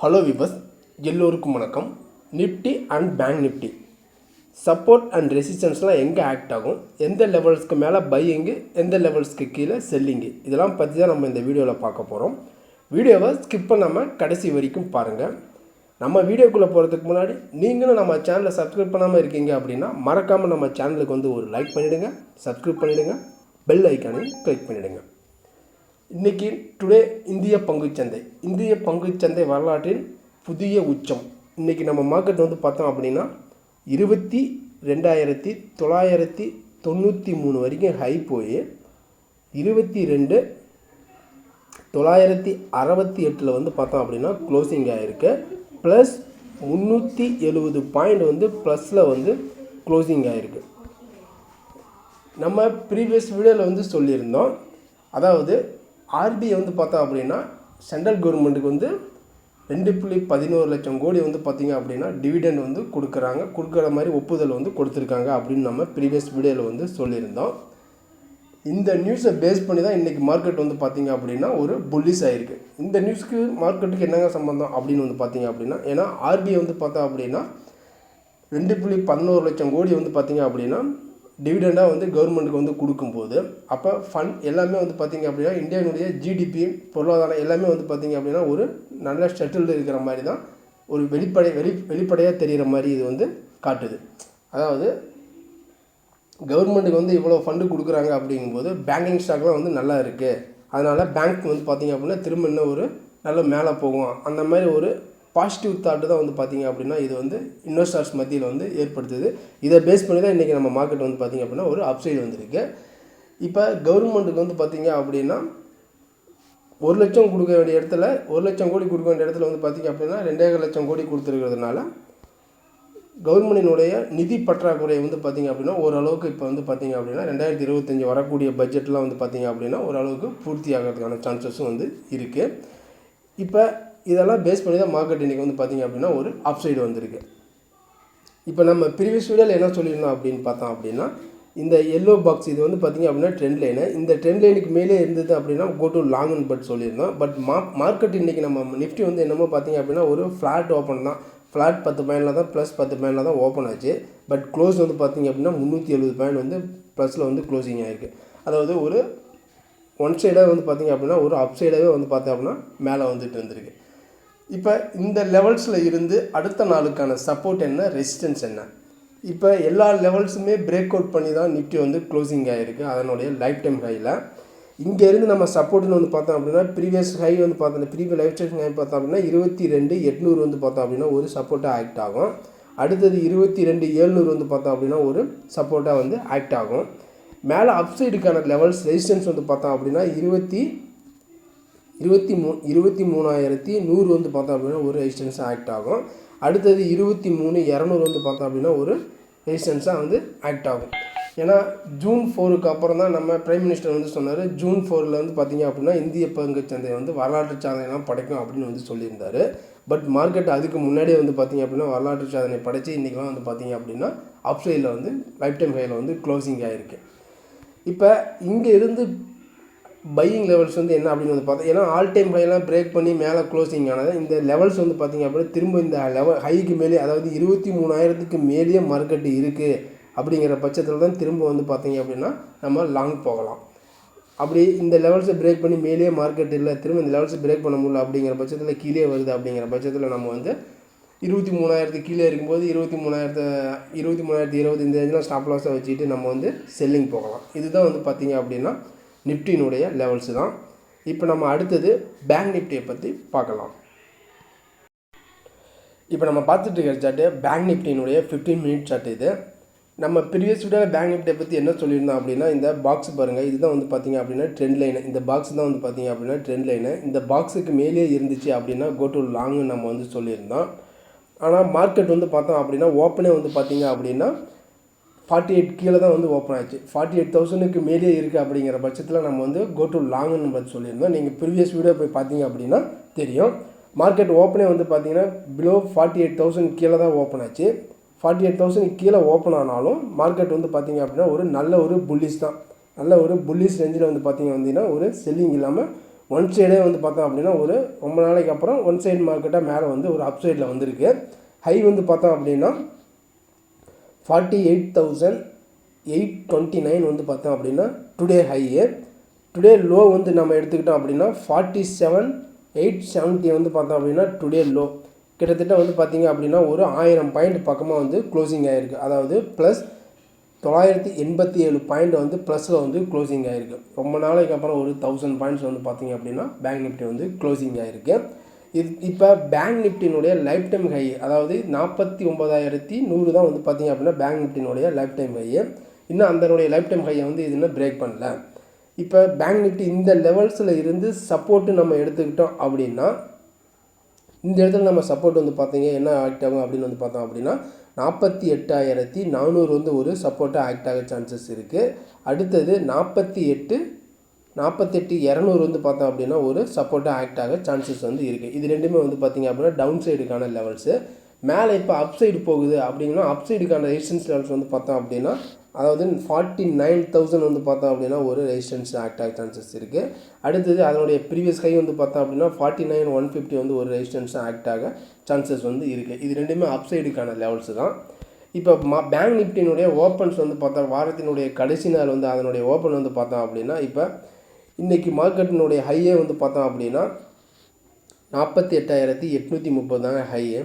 Hello விவஸ் எல்லோருக்கும் வணக்கம். Nifty and Bank Nifty support and ரெசிஸ்டன்ஸ்லாம் எங்கே ஆக்ட் ஆகும்? எந்த லெவல்ஸ்க்கு மேலே பையிங்கு எந்த லெவல்ஸ்க்கு கீழே செல்லிங்கு இதெல்லாம் பற்றி தான் நம்ம இந்த வீடியோவில் பார்க்க போகிறோம் வீடியோவை ஸ்கிப் பண்ணாமல் கடைசி வரைக்கும் பாருங்கள் நம்ம வீடியோக்குள்ளே போகிறதுக்கு முன்னாடி நீங்களும் நம்ம சேனலை சப்ஸ்கிரைப் பண்ணாமல் இருக்கீங்க அப்படின்னா மறக்காமல் நம்ம சேனலுக்கு வந்து ஒரு லைக் பண்ணிவிடுங்க சப்ஸ்கிரைப் பண்ணிவிடுங்க பெல் ஐக்கானையும் கிளிக் பண்ணிவிடுங்க இன்னைக்கு டுடே இந்திய பங்குச்சந்தை இந்திய பங்குச்சந்தை வரலாற்றின் புதிய உச்சம். இன்றைக்கி நம்ம மார்க்கெட் வந்து பார்த்தோம் அப்படின்னா இருபத்தி ரெண்டாயிரத்தி தொள்ளாயிரத்தி தொண்ணூற்றி மூணு வரைக்கும் ஹை போய் இருபத்தி ரெண்டு தொள்ளாயிரத்தி அறுபத்தி எட்டில் வந்து பார்த்தோம் அப்படின்னா க்ளோசிங் ஆகிருக்கு ப்ளஸ் முந்நூற்றி எழுபது பாயிண்ட் வந்து ப்ளஸில் வந்து க்ளோசிங் ஆகிருக்கு நம்ம ப்ரீவியஸ் வீடியோவில் வந்து சொல்லியிருந்தோம். அதாவது ஆர்பிஐ வந்து பார்த்தோம் அப்படின்னா சென்ட்ரல் கவர்மெண்ட்டுக்கு வந்து ரெண்டு புள்ளி பதினோரு லட்சம் கோடி வந்து பார்த்திங்க அப்படின்னா டிவிடெண்ட் வந்து கொடுக்குறாங்க. கொடுக்குற மாதிரி ஒப்புதல் வந்து கொடுத்துருக்காங்க அப்படின்னு நம்ம ப்ரீவியஸ் வீடியோவில் வந்து சொல்லியிருந்தோம். இந்த நியூஸை பேஸ் பண்ணி தான் இன்றைக்கி மார்க்கெட் வந்து பார்த்திங்க அப்படின்னா ஒரு புல்லிஸ் ஆகிருக்கு இந்த நியூஸ்க்கு மார்க்கெட்டுக்கு என்னங்க சம்மந்தம் அப்படின்னு வந்து பார்த்திங்க அப்படின்னா ஏன்னா ஆர்பிஐ வந்து பார்த்தா அப்படின்னா ரெண்டு புள்ளி பதினோரு லட்சம் கோடி வந்து பார்த்திங்க அப்படின்னா டிவிடெண்டாக வந்து கவர்மெண்ட்டுக்கு வந்து கொடுக்கும்போது அப்போ ஃபண்ட் எல்லாமே வந்து பார்த்திங்க அப்படின்னா இந்தியாவினுடைய ஜிடிபி பொருளாதாரம் எல்லாமே வந்து பார்த்திங்க அப்படின்னா ஒரு நல்ல செட்டில்டு இருக்கிற மாதிரி தான் ஒரு வெளிப்படை வெளி வெளிப்படையாக தெரிகிற மாதிரி இது வந்து காட்டுது. அதாவது கவர்மெண்ட்டுக்கு வந்து இவ்வளோ ஃபண்டு கொடுக்குறாங்க அப்படிங்கும்போது பேங்கிங் ஸ்டாக்லாம் வந்து நல்லா இருக்குது அதனால் பேங்க் வந்து பார்த்திங்க அப்படின்னா திரும்ப இன்னும் ஒரு நல்ல மேலே போகும். அந்த மாதிரி ஒரு பாசிட்டிவ் தாட்டு தான் வந்து பார்த்திங்க அப்படின்னா இது வந்து இன்வெஸ்டர்ஸ் மத்தியில் வந்து ஏற்படுத்துது. இதை பேஸ் பண்ணி தான் இன்றைக்கி நம்ம மார்க்கெட் வந்து பார்த்திங்க அப்படின்னா ஒரு அப்சைடு வந்திருக்கு. இப்போ கவர்மெண்ட்டுக்கு வந்து பார்த்திங்க அப்படின்னா ஒரு லட்சம் கொடுக்க வேண்டிய இடத்துல ஒரு லட்சம் கோடி கொடுக்க வேண்டிய இடத்துல வந்து பார்த்திங்க அப்படின்னா ரெண்டே லட்சம் கோடி கொடுத்துருக்கிறதுனால கவர்மெண்டினுடைய நிதி பற்றாக்குறை வந்து பார்த்திங்க அப்படின்னா ஓரளவுக்கு இப்போ வந்து பார்த்திங்க அப்படின்னா ரெண்டாயிரத்தி இருபத்தஞ்சி வரக்கூடிய பட்ஜெட்லாம் வந்து பார்த்திங்க அப்படின்னா ஓரளவுக்கு பூர்த்தி ஆகிறதுக்கான சான்சஸும் வந்து இருக்குது இப்போ இதெல்லாம் பேஸ் பண்ணி தான் மார்க்கெட் இன்றைக்கி வந்து பார்த்திங்க அப்படின்னா ஒரு அப்சைடு வந்திருக்கு. இப்போ நம்ம ப்ரீவியஸ் வீடியோவில் என்ன சொல்லியிருந்தோம் அப்படின்னு பார்த்தோம் அப்படின்னா இந்த எல்லோ பாக்ஸ் இது வந்து பார்த்திங்க அப்படின்னா ட்ரெண்ட் லைனு இந்த ட்ரெண்ட் லைனுக்கு மேலே இருந்தது அப்படின்னா go to long and but சொல்லியிருந்தோம். பட் மா மார்க்கெட் இன்றைக்கி நம்ம நிஃப்டி வந்து என்னமோ பார்த்திங்க அப்படின்னா ஒரு ஃப்ளாட் ஓப்பன் தான். ஃப்ளாட் பத்து பாயிண்டில் தான் ப்ளஸ் பத்து பாயிண்டில் தான் ஓப்பன் ஆச்சு. பட் க்ளோஸ் வந்து பார்த்திங்க அப்படின்னா முந்நூற்றி எழுபது பாயிண்ட் வந்து ப்ளஸில் வந்து க்ளோசிங் ஆகிருக்கு அதாவது ஒரு ஒன் சைடாக வந்து பார்த்திங்க அப்படின்னா ஒரு அப் சைடாகவே வந்து பார்த்தோம் அப்படின்னா மேலே வந்துட்டு இருந்திருக்கு. இப்போ இந்த லெவல்ஸில் இருந்து அடுத்த நாளுக்கான சப்போர்ட் என்ன? ரெசிஸ்டன்ஸ் என்ன? இப்போ எல்லா லெவல்ஸுமே பிரேக் அவுட் பண்ணி தான் நிஃப்டி வந்து க்ளோசிங் ஆகிருக்கு அதனுடைய லைஃப் டைம் ஹையில் இங்கேருந்து நம்ம சப்போர்ட்னு வந்து பார்த்தோம் அப்படின்னா ப்ரீவியஸ் ஹை வந்து பார்த்தோம் ப்ரீவியஸ் லைஃப் டைம் ஹை பார்த்தோம் அப்படின்னா இருபத்தி ரெண்டு எட்நூறு வந்து பார்த்தோம் அப்படின்னா ஒரு சப்போர்ட்டாக ஆக்ட் ஆகும். அடுத்தது இருபத்தி ரெண்டு ஏழ்நூறு வந்து பார்த்தோம் அப்படின்னா ஒரு சப்போர்ட்டாக வந்து ஆக்ட் ஆகும். மேலே அப்சைடுக்கான லெவல்ஸ் ரெசிஸ்டன்ஸ் வந்து பார்த்தோம் அப்படின்னா இருபத்தி இருபத்தி மூ இருபத்தி மூணாயிரத்தி நூறு வந்து பார்த்தோம் அப்படின்னா ஒரு ரெசிஸ்டன்ஸாக ஆக்ட் ஆகும். அடுத்தது இருபத்தி மூணு இரநூறு வந்து பார்த்தோம் அப்படின்னா ஒரு ரெசிஸ்டன்ஸாக வந்து ஆக்ட் ஆகும். ஏன்னா ஜூன் ஃபோருக்கு அப்புறம் தான் நம்ம பிரைம் மினிஸ்டர் வந்து சொன்னார். ஜூன் ஃபோரில் வந்து பார்த்திங்க அப்படின்னா இந்திய பங்கு சந்தை வந்து வரலாற்று சாதனைலாம் படைக்கும் அப்படின்னு வந்து சொல்லியிருந்தார். பட் மார்க்கெட் அதுக்கு முன்னாடியே வந்து பார்த்திங்க அப்படின்னா வரலாற்று சாதனை படைத்து இன்றைக்கெலாம் வந்து பார்த்திங்க அப்படின்னா அப்சைடில் வந்து லைஃப் டைம் ஹையில் வந்து க்ளோசிங் ஆகிருக்கு இப்போ இங்கே இருந்து பையிங் லெவல்ஸ் வந்து என்ன அப்படின்னு வந்து பார்த்தா ஏன்னா ஆல் டைம் ஹைலாம் பிரேக் பண்ணி மேலே க்ளோசிங் ஆனது இந்த லெவல்ஸ் வந்து பார்த்திங்க அப்படின்னா திரும்ப இந்த லெவல் ஹைக்கு மேலே அதாவது இருபத்தி மூணாயிரத்துக்கு மேலேயே மார்க்கெட் இருக்குது அப்படிங்கிற பட்சத்தில் தான் திரும்ப வந்து பார்த்திங்க அப்படின்னா நம்ம லாங் போகலாம். அப்படி இந்த லெவல்ஸை பிரேக் பண்ணி மேலேயே மார்க்கெட் இல்லை திரும்ப இந்த லெவல்ஸை பிரேக் பண்ண முடியல அப்படிங்கிற பட்சத்தில் கீழே வருது அப்படிங்கிற பட்சத்தில் நம்ம வந்து இருபத்தி மூணாயிரத்து கீழே இருக்கும்போது இருபத்தி மூணாயிரத்து இருபத்தி மூணாயிரத்தி இருபது இந்த ரேஞ்செலாம் ஸ்டாப் லாஸாக வச்சுட்டு நம்ம வந்து செல்லிங் போகலாம். இதுதான் வந்து பார்த்திங்க அப்படின்னா நிஃப்டினுடைய லெவல்ஸு தான். இப்போ நம்ம அடுத்தது பேங்க் நிஃப்டியை பற்றி பார்க்கலாம். இப்போ நம்ம பார்த்துட்டு இருக்கிற சார்ட்டு பேங்க் நிஃப்டினுடைய ஃபிஃப்டீன் மினிட் சார்ட் இது. நம்ம ப்ரீவியஸ் வீடியோவில் பேங்க் நிஃப்டியை பற்றி என்ன சொல்லியிருந்தோம் அப்படின்னா இந்த பாக்ஸ் பாருங்கள் இதுதான் வந்து பார்த்திங்க அப்படின்னா ட்ரெண்ட் லைனு இந்த பாக்ஸ் தான் வந்து பார்த்திங்க அப்படின்னா ட்ரெண்ட் லைனு இந்த பாக்ஸுக்கு மேலே இருந்துச்சு அப்படின்னா கோ டு லாங்னு நம்ம வந்து சொல்லியிருந்தோம். ஆனால் மார்க்கெட் வந்து பார்த்தோம் அப்படின்னா ஓப்பனே வந்து பார்த்திங்க அப்படின்னா ஃபார்ட்டி எயிட் கீழே தான் வந்து ஓப்பன் ஆச்சு. ஃபார்ட்டி எயிட் தௌசண்ட்க்கு மேலே இருக்குது அப்படிங்கிற பட்சத்தில் நம்ம வந்து கோ டு லாங்னு பற்றி சொல்லியிருந்தோம். நீங்கள் ப்ரீவியஸ் வீடியோ போய் பார்த்தீங்க அப்படின்னா தெரியும். மார்க்கெட் ஓப்பனே வந்து பார்த்தீங்கன்னா பிலோ ஃபார்ட்டி எயிட் தௌசண்ட் கீழே தான் ஓப்பன் ஆச்சு. ஃபார்ட்டி எயிட் தௌசண்ட் கீழே ஓப்பன் ஆனாலும் மார்க்கெட் வந்து பார்த்திங்க அப்படின்னா ஒரு நல்ல ஒரு புல்லிஸ் தான். நல்ல ஒரு புல்லிஸ் ரேஞ்சில் வந்து பார்த்திங்க வந்தீங்கன்னா ஒரு செல்லிங் இல்லாமல் ஒன் சைடே வந்து பார்த்தோம் அப்படின்னா ஒரு ரொம்ப நாளைக்கு அப்புறம் ஒன் சைடு மார்க்கெட்டாக மேலே வந்து ஒரு அப் சைடில் வந்திருக்கு. ஹை வந்து பார்த்தோம் அப்படின்னா forty eight thousand eight twenty nine வந்து பார்த்தோம் அப்படின்னா டுடே ஹையே டுடே லோ வந்து நம்ம எடுத்துக்கிட்டோம் அப்படின்னா ஃபார்ட்டி செவன் எயிட் செவன்ட்டி வந்து பார்த்தோம் அப்படின்னா டுடே லோ கிட்டத்தட்ட வந்து பார்த்தீங்க அப்படின்னா ஒரு ஆயிரம் பாயிண்ட் பக்கமாக வந்து க்ளோசிங் ஆகிருக்கு அதாவது ப்ளஸ் தொள்ளாயிரத்தி எண்பத்தி ஏழு பாயிண்ட் வந்து ப்ளஸில் வந்து க்ளோசிங் ஆகிருக்கு ரொம்ப நாளைக்கு அப்புறம் ஒரு தௌசண்ட் பாயிண்ட்ஸ் வந்து பார்த்திங்க அப்படின்னா பேங்க் நிஃப்டி வந்து க்ளோசிங் ஆகிருக்கு இது இப்போ பேங்க் நிஃப்டினுடைய லைஃப் டைம் ஹை அதாவது நாற்பத்தி ஒம்பதாயிரத்தி நூறு தான் வந்து பார்த்தீங்க அப்படின்னா பேங்க் நிஃப்டினுடைய லைஃப் டைம் ஹை இன்னும் அதனுடைய லைஃப் டைம் ஹையை வந்து இது இன்னும் பிரேக் பண்ணல. இப்போ பேங்க் நிஃப்டி இந்த லெவல்ஸில் இருந்து சப்போர்ட்டு நம்ம எடுத்துக்கிட்டோம் அப்படின்னா இந்த இடத்துல நம்ம சப்போர்ட் வந்து பார்த்தீங்க என்ன ஆக்ட் ஆகும் அப்படின்னு வந்து பார்த்தோம் அப்படின்னா நாற்பத்தி எட்டாயிரத்தி நானூறு வந்து ஒரு சப்போர்ட்டாக ஆக்ட் ஆக சான்சஸ் இருக்குது அடுத்தது நாற்பத்தி எட்டு நாற்பத்தெட்டு இரநூறு வந்து பார்த்தோம் அப்படின்னா ஒரு சப்போர்ட்டாக ஆக்ட் ஆக சான்சஸ் வந்து இருக்குது இது ரெண்டுமே வந்து பார்த்திங்க அப்படின்னா டவுன் சைடுக்கான லெவல்ஸு மேலே இப்போ அப் சைடு போகுது அப்படின்னா அப் சைடுக்கான ரெசிஸ்டன்ஸ் லெவல்ஸ் வந்து பார்த்தோம் அப்படின்னா அதாவது ஃபார்ட்டி நைன் தௌசண்ட் வந்து பார்த்தோம் அப்படின்னா ஒரு ரெசிஸ்டன்ஸ் ஆக்ட் ஆக சான்சஸ் இருக்குது அடுத்தது அதனுடைய ப்ரீவியஸ் ஹை வந்து பார்த்தோம் அப்படின்னா ஃபார்ட்டி நைன் ஒன் ஃபிஃப்டி வந்து ஒரு ரெசிஸ்டன்ஸ் ஆக்ட் ஆக சான்சஸ் வந்து இருக்குது இது ரெண்டுமே அப் சைடுக்கான லெவல்ஸ் தான். இப்போ மா பேங்க் நிஃப்டினுடைய ஓப்பன்ஸ் வந்து பார்த்தா வாரத்தினுடைய கடைசி நாள் வந்து அதனுடைய ஓப்பன் வந்து பார்த்தோம் அப்படின்னா இப்போ இன்றைக்கி மார்க்கெட்டினுடைய ஹையே வந்து பார்த்தோம் அப்படின்னா நாற்பத்தி எட்டாயிரத்தி எட்நூற்றி முப்பது தாங்க ஹையு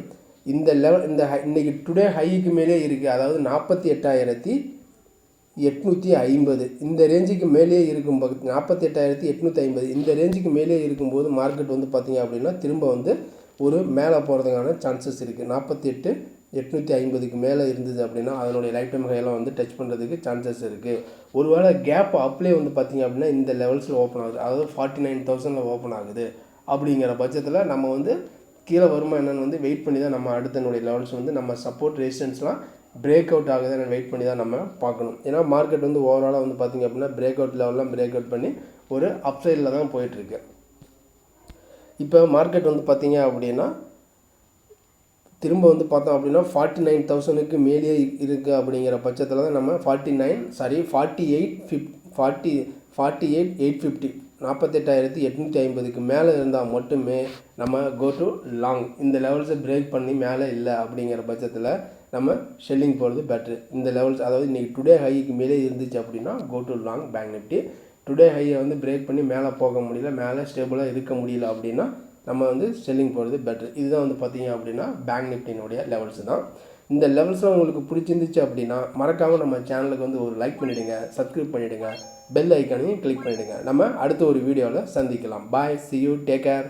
இந்த லெவல் இந்த ஹை இன்றைக்கி டுடே ஹைக்கு மேலே இருக்குது அதாவது நாற்பத்தி எட்டாயிரத்தி எட்நூற்றி ஐம்பது. இந்த ரேஞ்சுக்கு மேலே இருக்கும் பக்கத்து நாற்பத்தி எட்டாயிரத்தி எட்நூற்றி ஐம்பது. இந்த ரேஞ்சுக்கு மேலே இருக்கும்போது மார்க்கெட் வந்து பார்த்திங்க அப்படின்னா திரும்ப வந்து ஒரு மேலே போகிறதுக்கான சான்சஸ் இருக்குது நாற்பத்தி எட்டு எட்நூற்றி ஐம்பதுக்கு மேலே இருந்தது அப்படின்னா அதனுடைய லைஃப் டைம் ஹையெல்லாம் வந்து டச் பண்ணுறதுக்கு சான்சஸ் இருக்குது ஒரு வேளை கேப் அப்ளே வந்து பார்த்திங்க அப்படின்னா இந்த லெவல்ஸில் ஓப்பன் ஆகுது. அதாவது ஃபார்ட்டி நைன் தௌசண்டில் ஓப்பன் ஆகுது. அப்படிங்கிற பட்சத்தில் நம்ம வந்து கீழே வருமா என்னென்னு வந்து வெயிட் பண்ணி தான் நம்ம அடுத்தனுடைய லெவல்ஸ் வந்து நம்ம சப்போர்ட் ரெசிஸ்டன்ஸ்லாம் பிரேக் அவுட் ஆகுதுன்னு வெயிட் பண்ணி தான் நம்ம பார்க்கணும். ஏன்னா மார்க்கெட் வந்து ஓவராலாக வந்து பார்த்திங்க அப்படின்னா பிரேக் அவுட் லெவல்லாம் பிரேக் அவுட் பண்ணி ஒரு அப்சைடில் தான் போயிட்டுருக்கு இப்போ மார்க்கெட் வந்து பார்த்திங்க அப்படின்னா திரும்ப வந்து பார்த்தோம் அப்படின்னா ஃபார்ட்டி நைன் தௌசண்ட்க்கு மேலேயே இருக்குது அப்படிங்கிற பட்சத்தில் தான் நம்ம forty nine sorry forty eight fifty forty forty eight eight fifty நாற்பத்தெட்டாயிரத்தி எட்நூற்றி ஐம்பதுக்கு மேலே இருந்தால் மட்டுமே நம்ம கோ டு லாங் இந்த லெவல்ஸை பிரேக் பண்ணி மேலே இல்லை அப்படிங்கிற பட்சத்தில் நம்ம ஷெல்லிங் போகிறது பெட்ரு இந்த லெவல்ஸ் அதாவது இன்றைக்கி டுடே ஹைக்கு மேலே இருந்துச்சு அப்படின்னா go to long Bank Nifty today ஹையை வந்து பிரேக் பண்ணி மேலே போக முடியல மேலே ஸ்டேபிளாக இருக்க முடியல அப்படின்னா நம்ம வந்து செல்லிங் போகிறது பெட்ரு இதுதான் வந்து பார்த்தீங்க அப்படின்னா பேங்க் நிஃப்டினுடைய லெவல்ஸ் தான். இந்த லெவல்ஸ்லாம் உங்களுக்கு பிடிச்சிருந்துச்சு அப்படின்னா மறக்காமல் நம்ம சேனலுக்கு வந்து ஒரு லைக் பண்ணிவிடுங்க சப்ஸ்கிரைப் பண்ணிவிடுங்க பெல் ஐக்கானையும் கிளிக் பண்ணிவிடுங்க நம்ம அடுத்த ஒரு வீடியோவில் சந்திக்கலாம். Bye see you take care